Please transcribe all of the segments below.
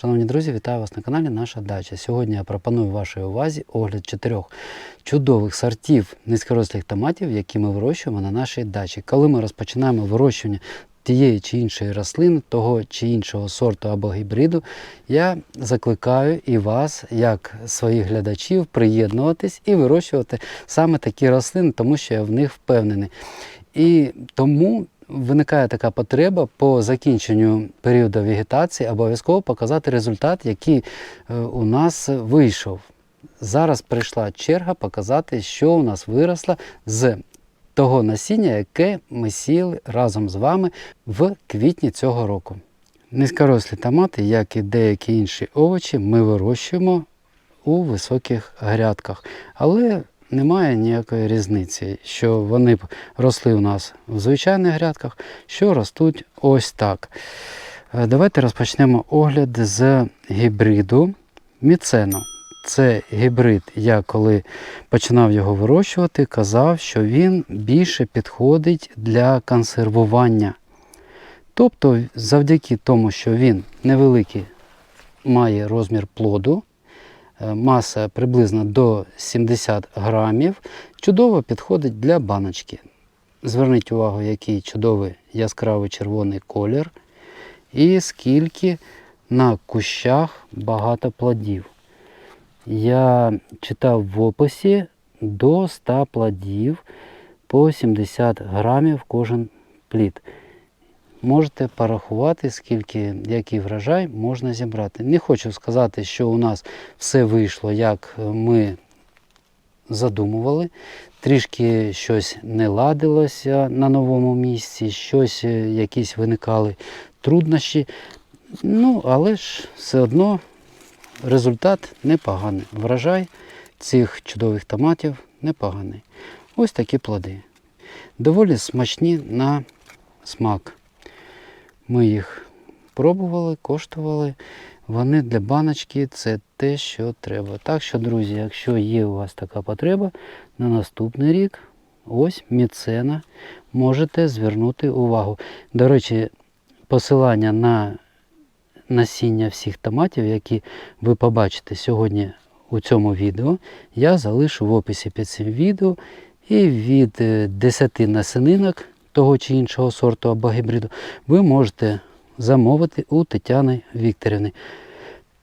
Шановні друзі, вітаю вас на каналі Наша Дача. Сьогодні я пропоную вашій увазі огляд чотирьох чудових сортів низькорослих томатів, які ми вирощуємо на нашій дачі. Коли ми розпочинаємо вирощування тієї чи іншої рослини, того чи іншого сорту або гібриду, я закликаю і вас, як своїх глядачів, приєднуватись і вирощувати саме такі рослини, тому що я в них впевнений. І тому виникає така потреба по закінченню періоду вегетації обов'язково показати результат, який е, у нас вийшов. Зараз прийшла черга показати, що у нас виросло з того насіння, яке ми сіяли разом з вами в квітні цього року. Низькорослі томати, як і деякі інші овочі, ми вирощуємо у високих грядках. Але немає ніякої різниці, що вони б росли у нас в звичайних грядках, що ростуть ось так. Е, Давайте розпочнемо огляд з гібриду міцено. Це гібрид, я коли починав його вирощувати, казав, що він більше підходить для консервування. Тобто, завдяки тому, що він невеликий, має розмір плоду, маса приблизно до 70 грамів, чудово підходить для баночки. Зверніть увагу, який чудовий яскравий червоний колір, і скільки на кущах багато плодів. Я читав в описі до 100 плодів по 70 грамів кожен плід. Можете порахувати, скільки, який врожай можна зібрати. Не хочу сказати, що у нас все вийшло, як ми задумували. Трішки щось не ладилося на новому місці, щось, е, якісь виникали труднощі. Ну, але ж все одно результат непоганий. Врожай цих чудових томатів непоганий. Ось такі плоди. Доволі смачні на смак. Ми їх пробували, коштували. Вони для баночки це те, що треба. Так що, друзі, якщо є у вас така потреба, на наступний рік ось міцена можете звернути увагу. До речі, посилання на насіння всіх томатів, які ви побачите сьогодні у цьому відео, я залишу в описі під цим відео. І від е, 10 насінинок того чи іншого сорту або гібриду ви можете замовити у Тетяни Вікторівни.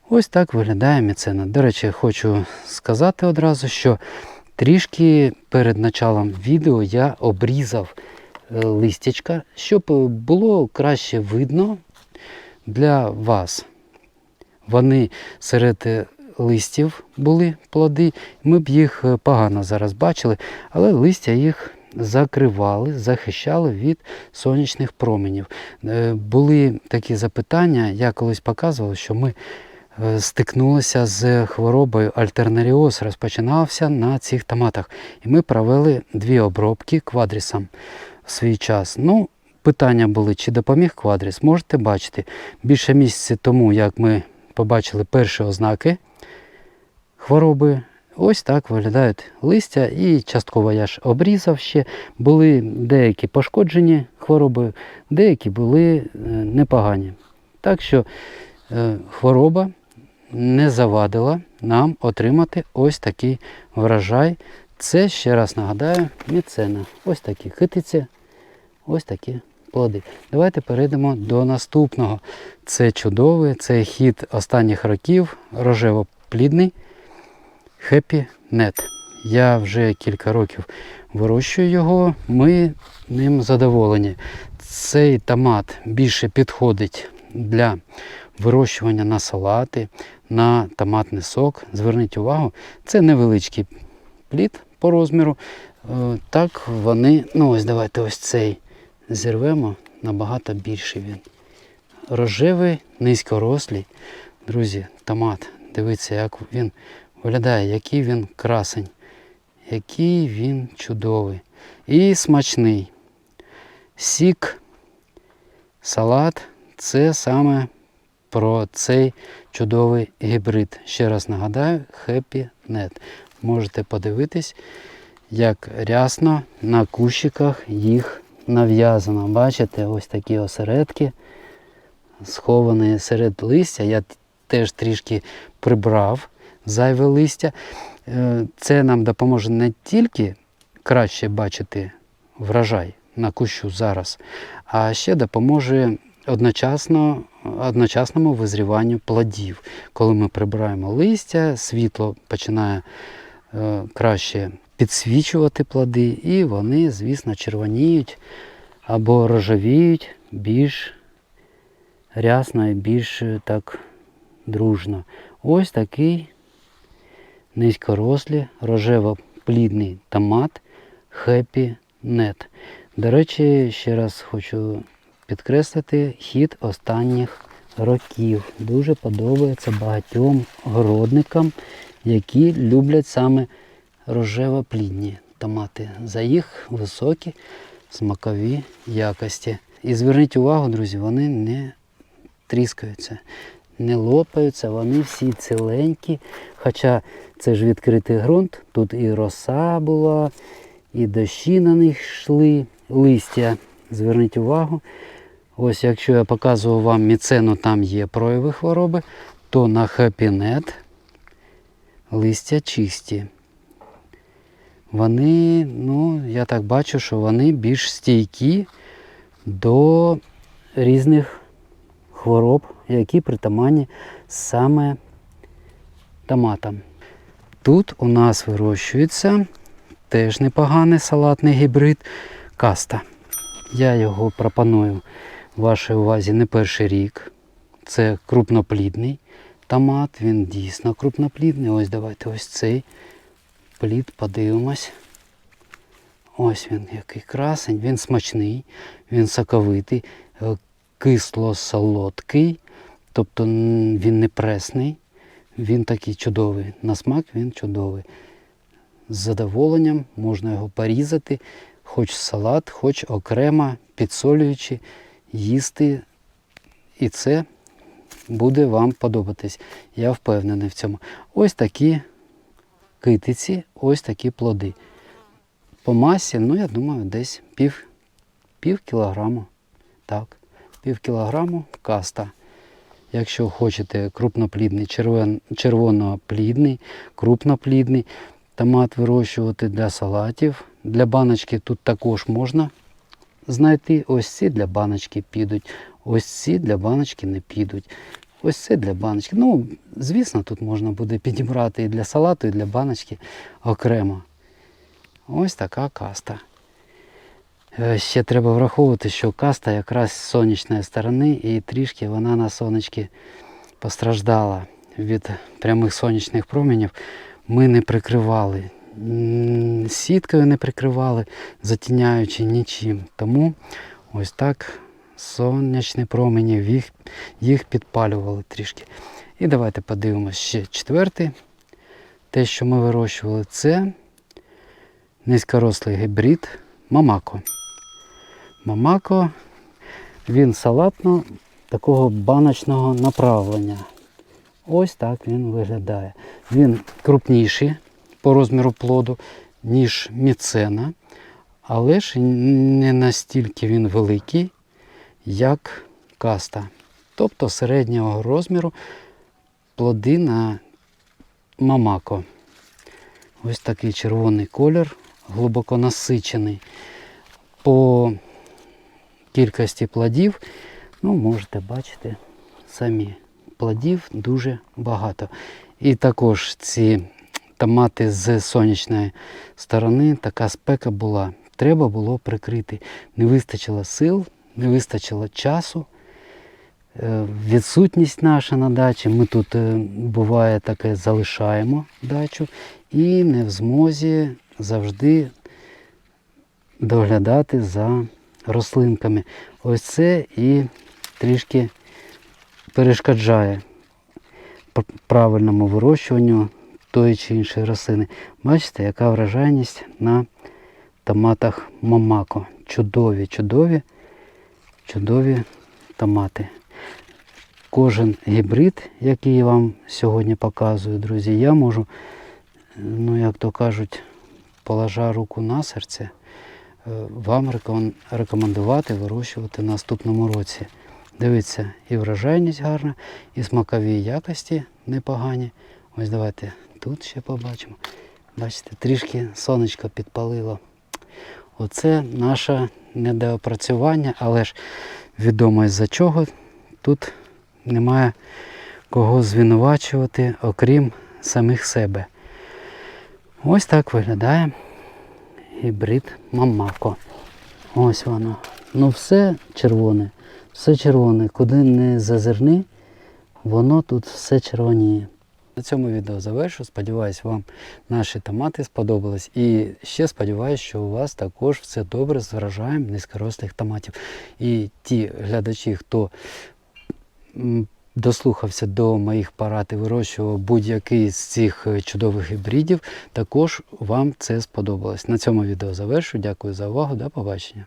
Ось так виглядає міцена. До речі, хочу сказати одразу, що трішки перед началом відео я обрізав е, листячка, щоб було краще видно для вас. Вони серед е, листів були плоди, ми б їх е, погано зараз бачили, але листя їх закривали, захищали від сонячних променів. Е, Були такі запитання, я колись показував, що ми е, стикнулися з хворобою альтернаріоз, розпочинався на цих томатах. І ми провели дві обробки квадрісом в свій час. Ну, питання були, чи допоміг квадріс. Можете бачити, більше місяця тому, як ми побачили перші ознаки хвороби, ось так виглядають листя. І частково я ж обрізав ще. Були деякі пошкоджені хворобою, деякі були е, непогані. Так що е, хвороба не завадила нам отримати ось такий врожай. Це, ще раз нагадаю, міцена. Ось такі хитиці, ось такі плоди. Давайте перейдемо до наступного. Це чудовий, це хід останніх років, рожево-плідний Happy Net. Я вже кілька років вирощую його, ми ним задоволені. Цей томат більше підходить для вирощування на салати, на томатний сок. Зверніть увагу, це невеличкий плід по розміру. Е, Так вони, ну ось давайте ось цей зірвемо, набагато більший він. Рожевий, низькорослий. Друзі, томат. Дивіться, як він виглядає, який він красень, який він чудовий. І смачний. Сік, салат це саме про цей чудовий гібрид. Ще раз нагадаю, Happy Net. Можете подивитись, як рясно на кущиках їх нав'язано. Бачите, ось такі осередки, сховані серед листя. Я теж трішки прибрав зайве листя. Е, Це нам допоможе не тільки краще бачити врожай на кущу зараз, а ще допоможе одночасно, одночасному визріванню плодів. Коли ми прибираємо листя, світло починає е, краще підсвічувати плоди, і вони, звісно, червоніють або рожевіють більш рясно і більш е, так дружно. Ось такий низькорослий рожево-плідний томат Happy Net. До речі, ще раз хочу підкреслити хід останніх років. Дуже подобається багатьом городникам, які люблять саме рожево-плідні томати за їх високі смакові якості. І зверніть увагу, друзі, вони не тріскаються, не лопаються, вони всі ціленькі. Хоча це ж відкритий ґрунт, тут і роса була, і дощі на них йшли, листя. Зверніть увагу. Ось якщо я показував вам міцену, там є прояви хвороби, то на хепінет листя чисті. Вони, ну, я так бачу, що вони більш стійкі до різних хвороб, які притаманні саме томатам. Тут у нас вирощується теж непоганий салатний гібрид каста. Я його пропоную вашій увазі не перший рік. Це крупноплідний томат, він дійсно крупноплідний. Ось давайте ось цей плід подивимось. Ось він який красень, він смачний, він соковитий, е, кисло-солодкий, тобто він не пресний, він такий чудовий. На смак він чудовий. З задоволенням можна його порізати, хоч салат, хоч окремо, підсолюючи, їсти. І це буде вам подобатись. Я впевнений в цьому. Ось такі китиці, ось такі плоди. По масі, ну я думаю, десь пів, пів кілограму. Так, пів кілограму каста. Якщо хочете крупноплідний, червон, червоноплідний, крупноплідний томат вирощувати для салатів, для баночки тут також можна знайти. Ось ці для баночки підуть, ось ці для баночки не підуть. Ось це для баночки. Ну, звісно, тут можна буде підібрати і для салату, і для баночки окремо. Ось така каста. Е, Ще треба враховувати, що каста якраз з сонячної сторони і трішки вона на сонечки постраждала від прямих сонячних променів. Ми не прикривали, сіткою не прикривали, затіняючи нічим. Тому ось так сонячні промені їх, їх підпалювали трішки. І давайте подивимося ще четвертий. Те, що ми вирощували, це низькорослий гібрид Мамако. Мамако, він салатно такого баночного направлення. Ось так він виглядає. Він крупніший по розміру плоду, ніж міцена, але ж не настільки він великий, як каста. Тобто середнього розміру плоди на мамако. Ось такий червоний колір, глибоко насичений. По кількості плодів, ну, можете бачити самі, плодів дуже багато. І також ці томати з сонячної сторони, така спека була. Треба було прикрити. Не вистачило сил, не вистачило часу. Е, Відсутність наша на дачі. Ми тут е, буває таке залишаємо дачу і не в змозі завжди доглядати за рослинками. Ось це і трішки перешкоджає правильному вирощуванню тої чи іншої рослини. Бачите, яка вражайність на томатах Мамако. Чудові, чудові, чудові томати. Кожен гібрид, який я вам сьогодні показую, друзі, я можу, ну як то кажуть, положа руку на серце, вам рекомендувати вирощувати в наступному році. Дивіться, і врожайність гарна, і смакові якості непогані. Ось давайте тут ще побачимо. Бачите, трішки сонечко підпалило. Оце наше недоопрацювання, але ж відомо із-за чого. Тут немає кого звинувачувати, окрім самих себе. Ось так виглядає гібрид Мамако. Ось воно. Ну все червоне, все червоне. Куди не зазирни, воно тут все червоніє. На цьому відео завершу. Сподіваюсь, вам наші томати сподобались. І ще сподіваюся, що у вас також все добре з врожаєм низькорослих томатів. І ті глядачі, хто дослухався до моїх парад і вирощував будь-який з цих е, чудових гібридів, також вам це сподобалось. На цьому відео завершу. Дякую за увагу. До побачення.